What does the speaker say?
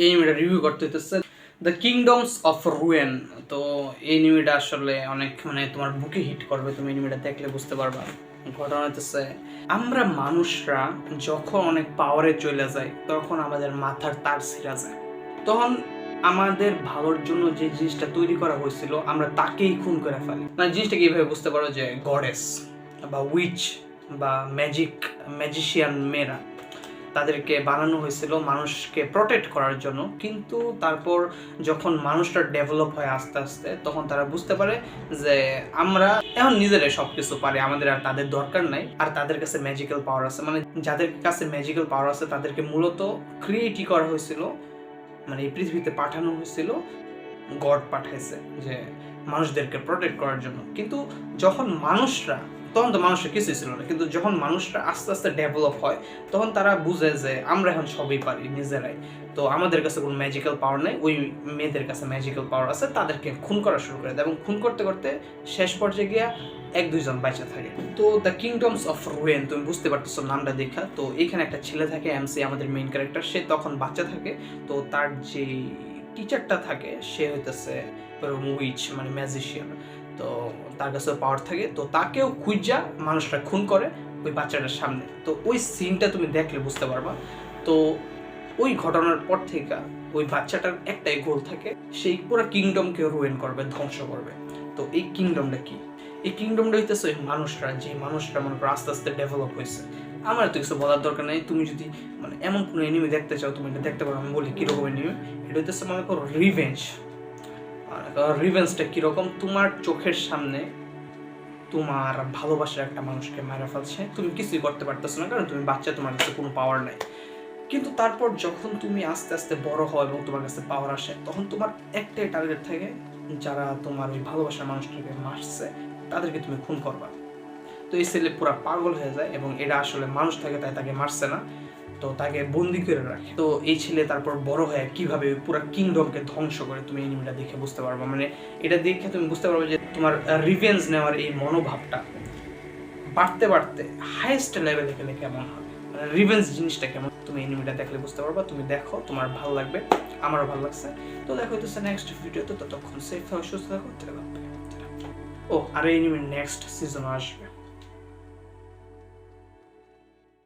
এই এনিমিটা রিভিউ করতে হইতেছে। দ্য কিংডমস অফ রুয়েন তো এই এনিমিটা আসলে অনেক মানে তোমার বুকে হিট করবে, তুমি এনিমিটা দেখলে বুঝতে পারবা। ঘটনা হইতেছে, আমরা মানুষরা যখন অনেক পাওয়ারে চলে যায় তখন আমাদের মাথার তার ছিঁড়া যায়। তখন আমাদের ভালোর জন্য যে জিনিসটা তৈরি করা হয়েছিল, আমরা তাকেই খুন করে ফেলি। মানে জিনিসটা কীভাবে বুঝতে পারো যে গডেস বা উইচ বা ম্যাজিক ম্যাজিশিয়ান মেয়েরা তাদেরকে বানানো হয়েছিল মানুষকে প্রোটেক্ট করার জন্য। কিন্তু তারপর যখন মানুষটা ডেভেলপ হয় আস্তে আস্তে, তখন তারা বুঝতে পারে যে আমরা এখন নিজেরাই সব কিছু পারি, আমাদের আর তাদের দরকার নাই। আর তাদের কাছে ম্যাজিক্যাল পাওয়ার আছে। মানে যাদের কাছে ম্যাজিক্যাল পাওয়ার আছে, তাদেরকে মূলত ক্রিয়েটই করা হয়েছিল। মানে এই পৃথিবীতে পাঠানো হয়েছিল। গড পাঠাইছে যে মানুষদেরকে প্রোটেক্ট করার জন্য। কিন্তু যখন মানুষরা তখন তো মানুষের কিছুই ছিল না। কিন্তু যখন মানুষরা আস্তে আস্তে ডেভেলপ হয়, তখন তারা বুঝে যে আমরা এখন সবই পারি নিজেরাই। তো আমাদের কাছে কোনো ম্যাজিক্যাল পাওয়ার নেই, ওই মেয়েদের কাছে ম্যাজিক্যাল পাওয়ার আছে, তাদেরকে খুন করা শুরু করে দেয় এবং খুন করতে করতে শেষ পর্যায়ে গিয়া এক দুইজন বাইচা থাকে। তো দ্য কিংডমস অফ রুয়েন তুমি বুঝতে পারতেছো নামটা দেখা। তো এখানে একটা ছেলে থাকে এমসি আমাদের মেইন ক্যারেক্টার সে তখন বাচ্চা থাকে। তো তার যে টিচারটা থাকে, সে হইতেছে উইচ মানে ম্যাজিশিয়ান তো তার কাছে পাওয়ার থাকে। তো তাকেও খুঁজা মানুষরা খুন করে ওই বাচ্চাটার সামনে। তো ওই সিনটা তুমি দেখলে বুঝতে পারবা। তো ওই ঘটনার পর থেকে ওই বাচ্চাটার একটাই গোল থাকে, সেই পুরো কিংডমকে রুয়েন করবে, ধ্বংস করবে। তো এই কিংডমটা কি? এই কিংডমটা হইতেছে ওই মানুষরা, যে মানুষরা মনে করো আস্তে আস্তে ডেভেলপ হয়েছে আমার তো কিছু বলার দরকার নেই। তুমি যদি মানে এমন কোনো এনিমি দেখতে চাও, তুমি এটা দেখতে পারো, আমি বলি কীরকম এনিমি এটা হইতেছে মনে করো রিভেঞ্জ রিভেঞ্জটা কীরকম? তোমার চোখের সামনে তোমার ভালোবাসার একটা মানুষকে মারা ফেলছে। তুমি কিছুই করতে পারতেছো না, কারণ তুমি বাচ্চা, তোমার কাছে কোনো পাওয়ার নাই। কিন্তু তারপর যখন তুমি আস্তে আস্তে বড় হও এবং তোমার কাছে পাওয়ার আসে, তখন তোমার একটাই টার্গেট থাকে যারা তোমার ওই ভালোবাসার মানুষটাকে মারছে, তাদেরকে তুমি খুন করবা। তো এই ছেলে পুরো পাগল হয়ে যায় এবং এটা আসলে মানুষ থাকে, তাই তাকে মারছে না। তো তাকে বন্দি করে রাখে। তো এই ছেলে তারপর বড় হয়ে কীভাবে পুরো কিংডমকে ধ্বংস করে তুমি এনিমিটা দেখে বুঝতে পারবে? মানে এটা দেখে তুমি বুঝতে পারবে যে তোমার রিভেঞ্জ নেওয়ার এই মনোভাবটা বাড়তে বাড়তে হাইয়েস্ট লেভেলে গেলে কেমন হবে? মানে রিভেঞ্জ জিনিসটা কেমন? তুমি এনিমিটা দেখলে বুঝতে পারবা, তুমি দেখো, তোমার ভালো লাগবে, আমারও ভালো লাগছে। তো দেখো হইতেছে নেক্সট ভিডিওতে ততক্ষণ সেফ থাকো, সুস্থ থাকো ও, আর এনিমির নেক্সট সিজন আসবে।